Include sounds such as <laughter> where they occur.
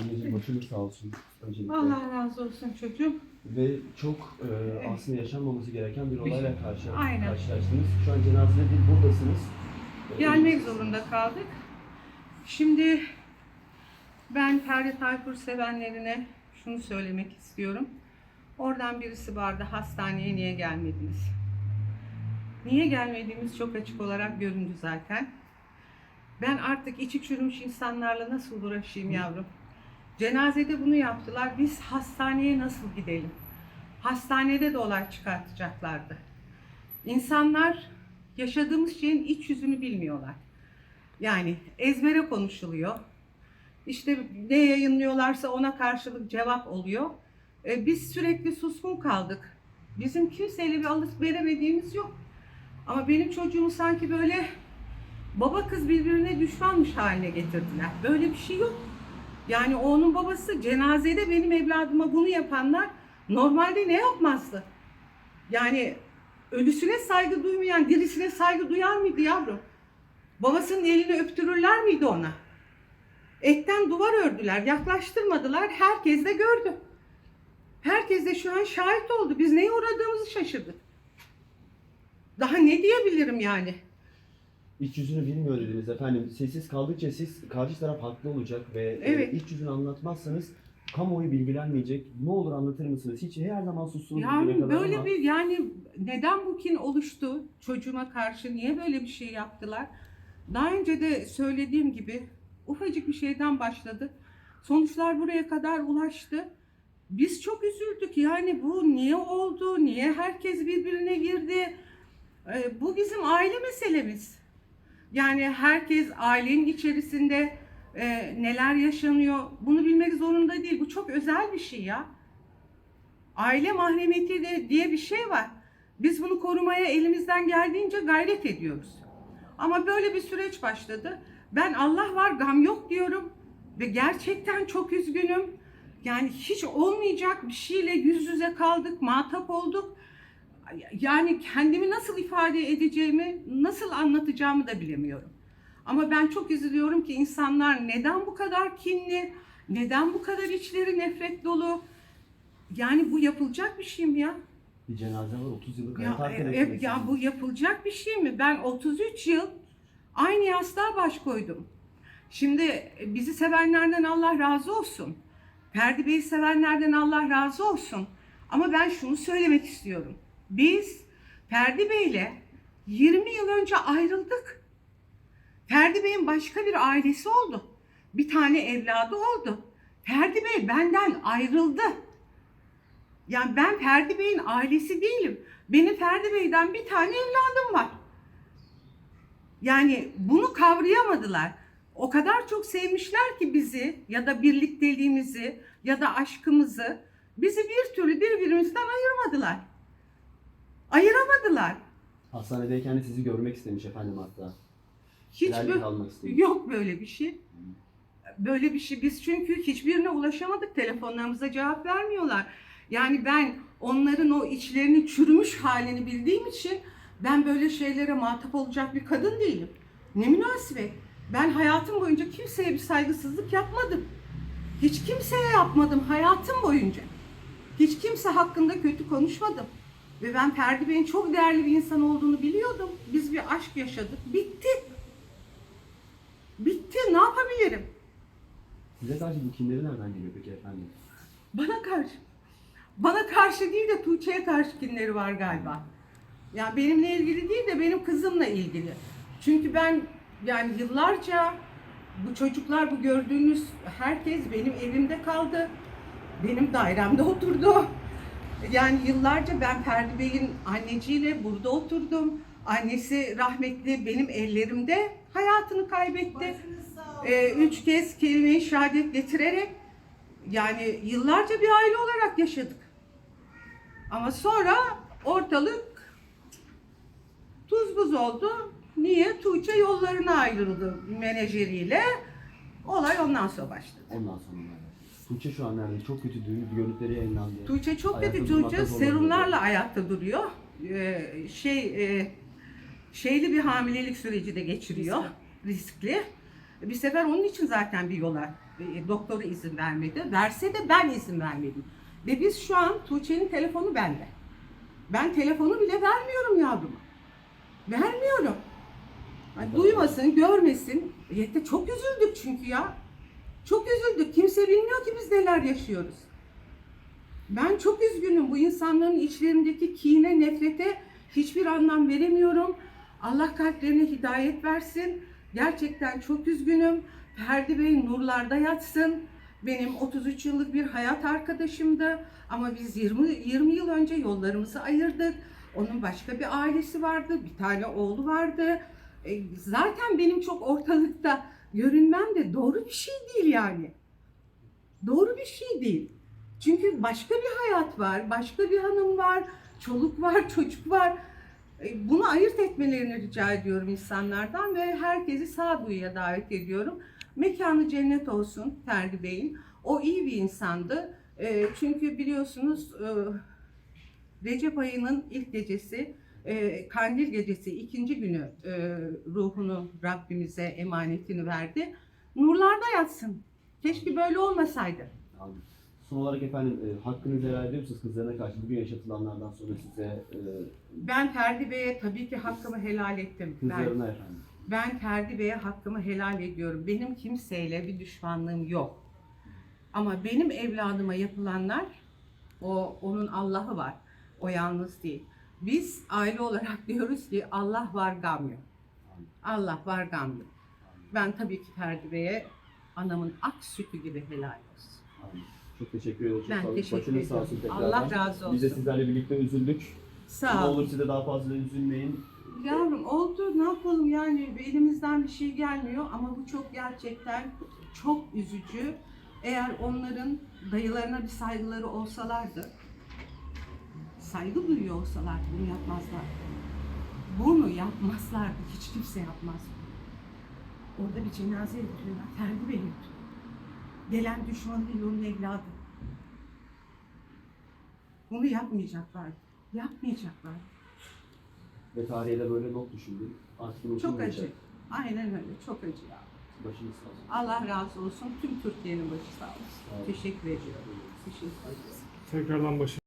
Anneciğim başınız sağ olsun öncelikle. Allah razı olsun çocuğum. Ve çok e, aslında yaşanmaması gereken bir olayla karşı, Aynen. karşılaştınız. Şu an cenazede değil buradasınız. E, Gelmek zorunda kaldık. Şimdi ben Ferdi Tayfur sevenlerine şunu söylemek istiyorum. Oradan birisi vardı hastaneye niye gelmediniz? Niye gelmediğimiz çok açık olarak göründü zaten. Ben artık içi çürümüş insanlarla nasıl uğraşayım yavrum? Cenazede bunu yaptılar. Biz hastaneye nasıl gidelim? Hastanede de olay çıkartacaklardı. İnsanlar yaşadığımız şeyin iç yüzünü bilmiyorlar. Yani ezbere konuşuluyor. İşte ne yayınlıyorlarsa ona karşılık cevap oluyor. E, biz sürekli suskun kaldık. Bizim kimseyle bir alıp veremediğimiz yok. Ama benim çocuğumu sanki böyle baba kız birbirine düşmanmış haline getirdiler. Böyle bir şey yok. Yani onun babası cenazede benim evladıma bunu yapanlar normalde ne yapmazdı? Yani ölüsüne saygı duymayan dirisine saygı duyar mıydı yavrum? Babasının elini öptürürler miydi ona? Etten duvar ördüler, yaklaştırmadılar. Herkes de gördü. Herkes de şu an şahit oldu. Biz neye uğradığımızı şaşırdık. Daha ne diyebilirim yani? İç yüzünü bilmiyor dediniz efendim. Sessiz kaldıkça siz karşı taraf haklı olacak ve e, Evet. iç yüzünü anlatmazsanız kamuoyu bilgilenmeyecek. Ne olur anlatır mısınız? Hiç her zaman sustunuz bugüne Yani kadar böyle ama bir yani neden bu kin oluştu çocuğuma karşı niye böyle bir şey yaptılar? Daha önce de söylediğim gibi ufacık bir şeyden başladı. Sonuçlar buraya kadar ulaştı. Biz çok üzüldük. Yani bu niye oldu? Niye herkes birbirine girdi? Ee, bu bizim aile meselemiz. Yani herkes ailenin içerisinde e, neler yaşanıyor bunu bilmek zorunda değil. Bu çok özel bir şey ya. Aile mahremiyeti de diye bir şey var. Biz bunu korumaya elimizden geldiğince gayret ediyoruz. Ama böyle bir süreç başladı. Ben Allah var gam yok diyorum ve gerçekten çok üzgünüm. Yani hiç olmayacak bir şeyle yüz yüze kaldık, muhatap olduk. Yani kendimi nasıl ifade edeceğimi, nasıl anlatacağımı da bilemiyorum. Ama ben çok üzülüyorum ki insanlar neden bu kadar kinli, neden bu kadar içleri nefret dolu? Yani bu yapılacak bir şey mi ya? bir cenaze var 30 yıllık Ya, hayat e, arkadaşınız. e, ya bu yapılacak bir şey mi? Ben 33 yıl aynı yastığa baş koydum. Şimdi e, bizi sevenlerden Allah razı olsun. Ferdi Bey'i sevenlerden Allah razı olsun. Ama ben şunu söylemek istiyorum. Biz Ferdi Bey'le 20 yıl önce ayrıldık. Ferdi Bey'in başka bir ailesi oldu. Bir tane evladı oldu. Ferdi Bey benden ayrıldı. Yani ben Ferdi Bey'in ailesi değilim. Benim Ferdi Bey'den bir tane evladım var. Yani bunu kavrayamadılar. O kadar çok sevmişler ki bizi ya da birlikteliğimizi ya da aşkımızı bizi bir türlü birbirimizden ayırmadılar. Ayıramadılar. Hastanedeyken de sizi görmek istemiş efendim hatta. Hiç bö- almak istemiş. Yok böyle bir şey. Böyle bir şey. Biz çünkü hiçbirine ulaşamadık. Telefonlarımıza cevap vermiyorlar. Yani ben onların o içlerini çürümüş halini bildiğim için ben böyle şeylere muhatap olacak bir kadın değilim. Ne münasebet. Ben hayatım boyunca kimseye bir saygısızlık yapmadım. Hiç kimseye yapmadım hayatım boyunca. Hiç kimse hakkında kötü konuşmadım. Ve ben Ferdi Bey'in çok değerli bir insan olduğunu biliyordum. Biz bir aşk yaşadık. Bitti. Bitti. Ne yapabilirim? Size karşı bu kinleri nereden geliyor peki efendim? Bana karşı. Bana karşı değil de Tuğçe'ye karşı kinleri var galiba. Yani benimle ilgili değil de benim kızımla ilgili. Çünkü ben yani yıllarca bu çocuklar bu gördüğünüz herkes benim evimde kaldı. Benim dairemde oturdu. Yani yıllarca ben Ferdi Bey'in anneciyle burada oturdum. Annesi rahmetli benim ellerimde hayatını kaybetti. Ee, üç kez kelime-i şehadet getirerek yani yıllarca bir aile olarak yaşadık. Ama sonra ortalık tuz buz oldu. Niye? Tuğçe yollarına ayrıldı menajeriyle. Olay ondan sonra başladı. Ondan sonra nerede? Tuğçe şu an nerede? Çok kötü dü- görüntüleri yayınlandı. Tuğçe çok Ayakta kötü. durmakta Tuğçe zorlanıyor. serumlarla ayakta duruyor. Ee, şey e, şeyli bir hamilelik süreci de geçiriyor. Riskli. Bir sefer onun için zaten bir yola E, doktora izin vermedi. Verse de ben izin vermedim. Ve biz şu an Tuğçe'nin telefonu bende. Ben telefonu bile vermiyorum yavruma. Vermiyorum. Ay, duymasın, görmesin. Yette çok üzüldük çünkü ya. Çok üzüldük. Kimse bilmiyor ki biz neler yaşıyoruz. Ben çok üzgünüm. Bu insanların içlerindeki kine, nefrete hiçbir anlam veremiyorum. Allah kalplerine hidayet versin. Gerçekten çok üzgünüm. Ferdi Bey nurlarda yatsın. Benim 33 yıllık bir hayat arkadaşımdı. Ama biz 20, 20 yıl önce yollarımızı ayırdık. Onun başka bir ailesi vardı. Bir tane oğlu vardı. E, zaten benim çok ortalıkta görünmem de doğru bir şey değil yani. Doğru bir şey değil. Çünkü başka bir hayat var, başka bir hanım var, çoluk var, çocuk var. E, Bunu ayırt etmelerini rica ediyorum insanlardan ve herkesi sağduyuya davet ediyorum. Mekanı cennet olsun Ferdi Bey'in. O iyi bir insandı. E, Çünkü biliyorsunuz e, Recep ayının ilk gecesi, e, Kandil gecesi ikinci günü e, ruhunu Rabbimize emanetini verdi. Nurlarda yatsın. Keşke böyle olmasaydı. Son olarak efendim e, hakkınızı helal ediyor musunuz kızlarına karşı bugün yaşatılanlardan sonra size e, Ben Ferdi Bey'e tabii ki hakkımı helal ettim. Ben, kızlarına efendim? ben Ferdi Bey'e hakkımı helal ediyorum. Benim kimseyle bir düşmanlığım yok. Ama benim evladıma yapılanlar, o onun Allah'ı var. O yalnız değil. Biz aile olarak <laughs> diyoruz ki Allah var gam yok. Allah var gam yok. Ben tabii ki Ferdi Bey'e anamın ak sütü gibi helal olsun. Çok teşekkür ederim. Çok Ben sağ olun. teşekkür Başınız sağ olsun ediyorum. tekrardan. Allah razı Biz de olsun. sizlerle birlikte üzüldük. Ne Sağ ol. olur size daha fazla üzülmeyin. Yavrum oldu ne yapalım yani elimizden bir şey gelmiyor ama bu çok gerçekten çok üzücü. Eğer onların dayılarına bir saygıları olsalardı, saygı duyuyor olsalardı bunu yapmazlar. Bunu yapmazlardı, hiç kimse yapmaz. Orada bir cenaze yapıyorlar, Ferdi Bey yapıyor. Gelen düşmanı değil onun evladı. Bunu yapmayacaklar, yapmayacaklar. Ve tarihe de böyle not düşündüm. Artık Çok acı. Aynen öyle. Çok acı ya. Başınız sağ olsun. Allah razı olsun. Tüm Türkiye'nin başı sağ olsun. Sağ olun. Teşekkür ediyorum. Teşekkür ederim. Tekrardan başı